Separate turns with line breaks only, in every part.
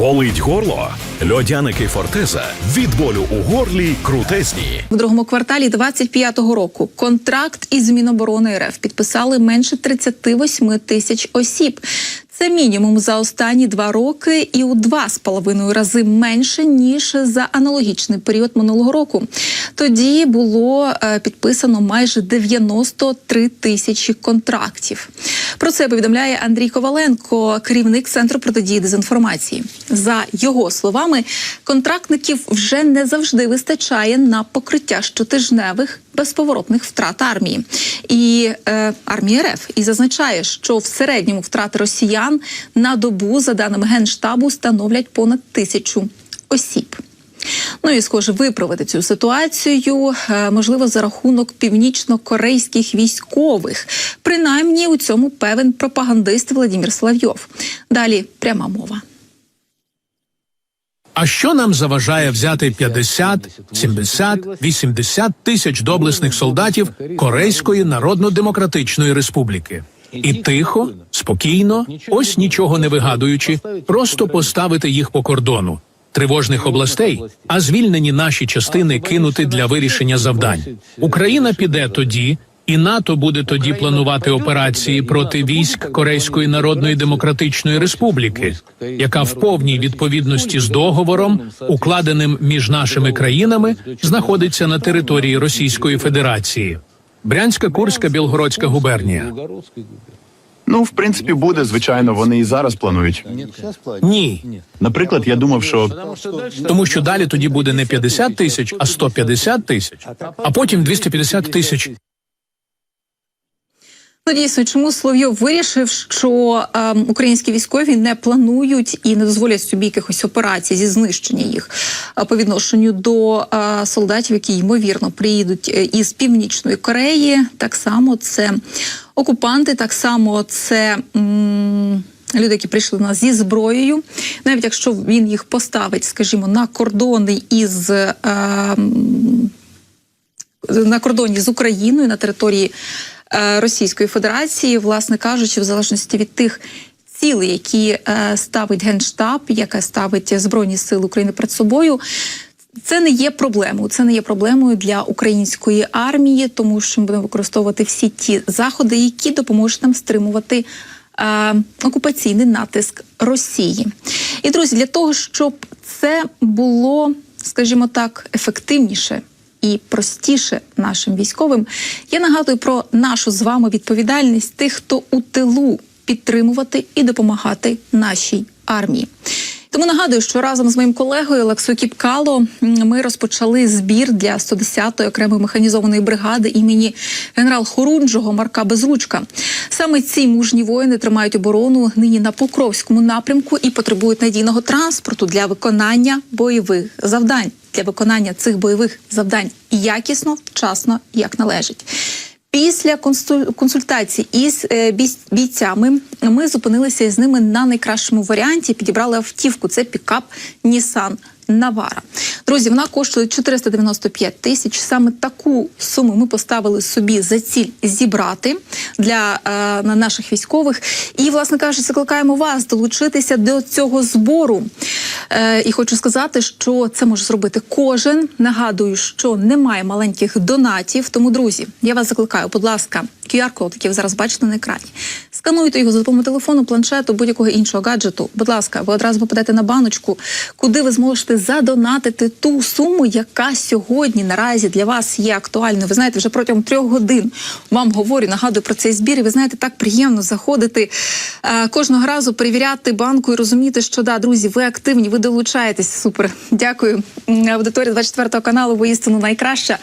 Болить горло? Льодяники Фортеза від болю у горлі крутезні.
В другому кварталі 25-го року контракт із Міноборони РФ підписали менше 38 тисяч осіб. Це мінімум за останні два роки і у два з половиною рази менше ніж за аналогічний період минулого року. Тоді було е, підписано майже 93 тисячі контрактів. Про це повідомляє Андрій Коваленко, керівник центру протидії дезінформації. За його словами, контрактників вже не завжди вистачає на покриття щотижневих безповоротних втрат армії і е, армії РФ і зазначає, що в середньому втрати росіян на добу, за даними генштабу, становлять понад тисячу осіб. Ну і схоже, виправити цю ситуацію е, можливо за рахунок північно-корейських військових. Принаймні у цьому певен пропагандист Владимир Соловйов. Далі пряма мова.
А що нам заважає взяти 50, 70, 80 тисяч доблесних солдатів Корейської Народно-Демократичної Республіки? І тихо, спокійно, ось нічого не вигадуючи, просто поставити їх по кордону тривожних областей, а звільнені наші частини кинути для вирішення завдань. Україна піде тоді. І НАТО буде тоді планувати операції проти військ Корейської Народної Демократичної Республіки, яка в повній відповідності з договором, укладеним між нашими країнами, знаходиться на території Російської Федерації. Брянська, Курська, Білгородська губернія.
Ну, в принципі, буде, звичайно, вони і зараз планують.
Ні,
Наприклад, я думав, що
тому що далі тоді буде не 50 тисяч, а 150 тисяч, а потім 250 тисяч.
Ну, дійсно, чому Соловйов вирішив, що е, українські військові не планують і не дозволять собі якихось операцій зі знищення їх е, по відношенню до е, солдатів, які ймовірно приїдуть е, із північної Кореї. Так само це окупанти, так само це. М Люди, які прийшли до нас зі зброєю, навіть якщо він їх поставить, скажімо, на кордони із е, на кордоні з Україною на території Російської Федерації, власне кажучи, в залежності від тих цілей, які е, ставить генштаб, яке ставить збройні сили України перед собою. Це не є проблемою. Це не є проблемою для української армії, тому що ми будемо використовувати всі ті заходи, які допоможуть нам стримувати е, окупаційний натиск Росії. І друзі, для того, щоб це було, скажімо так, ефективніше і простіше нашим військовим, я нагадую про нашу з вами відповідальність тих, хто у тилу підтримувати і допомагати нашій армії. Тому нагадую, що разом з моїм колегою Олексою Кіпкало ми розпочали збір для 110-ї окремої механізованої бригади імені генерал Хорунжого Марка Безручка. Саме ці мужні воїни тримають оборону нині на Покровському напрямку і потребують надійного транспорту для виконання бойових завдань. Для виконання цих бойових завдань якісно, вчасно, як належить. Після консуль- консультацій із е, бійцями ми зупинилися з ними на найкращому варіанті. Підібрали автівку. Це пікап Nissan Навара. Друзі, вона коштує 495 тисяч. Саме таку суму ми поставили собі за ціль зібрати для е, наших військових. І, власне кажучи, закликаємо вас долучитися до цього збору. Е, і хочу сказати, що це може зробити кожен. Нагадую, що немає маленьких донатів. Тому, друзі, я вас закликаю, будь ласка, QR-код, який ви зараз бачите на екрані. Скануйте його за допомогою телефону, планшету, будь-якого іншого гаджету. Будь ласка, ви одразу попадете на баночку, куди ви зможете задонатити ту суму, яка сьогодні наразі для вас є актуальною. Ви знаєте, вже протягом трьох годин вам говорю, нагадую про цей збір. І ви знаєте, так приємно заходити е, кожного разу, перевіряти банку і розуміти, що да, друзі, ви активні, ви долучаєтесь. Супер. Дякую. Аудиторія 24 каналу, бо істину найкраща.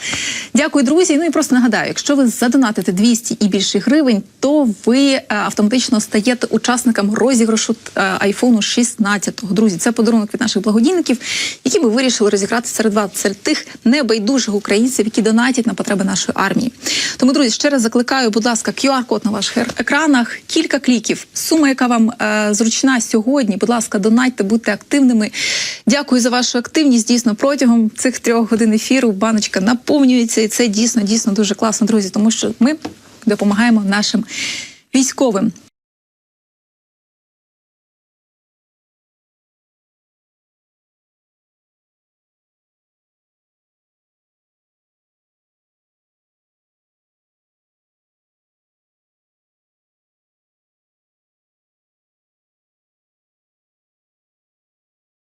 Дякую, друзі. Ну і просто нагадаю, якщо ви задонатите 200 і більше гривень, то ви е, автоматично стаєте учасником розіграшу е, айфону 16. Друзі, це подарунок від наших благодійників, які ми вирішили розіграти серед вас, серед тих небайдужих українців, які донатять на потреби нашої армії. Тому, друзі, ще раз закликаю, будь ласка, QR-код на ваших екранах, кілька кліків. Сума, яка вам е, зручна сьогодні. Будь ласка, донатьте, будьте активними. Дякую за вашу активність. Дійсно, протягом цих трьох годин ефіру баночка наповнюється, і це дійсно дійсно дуже класно, друзі, тому що ми допомагаємо нашим військовим.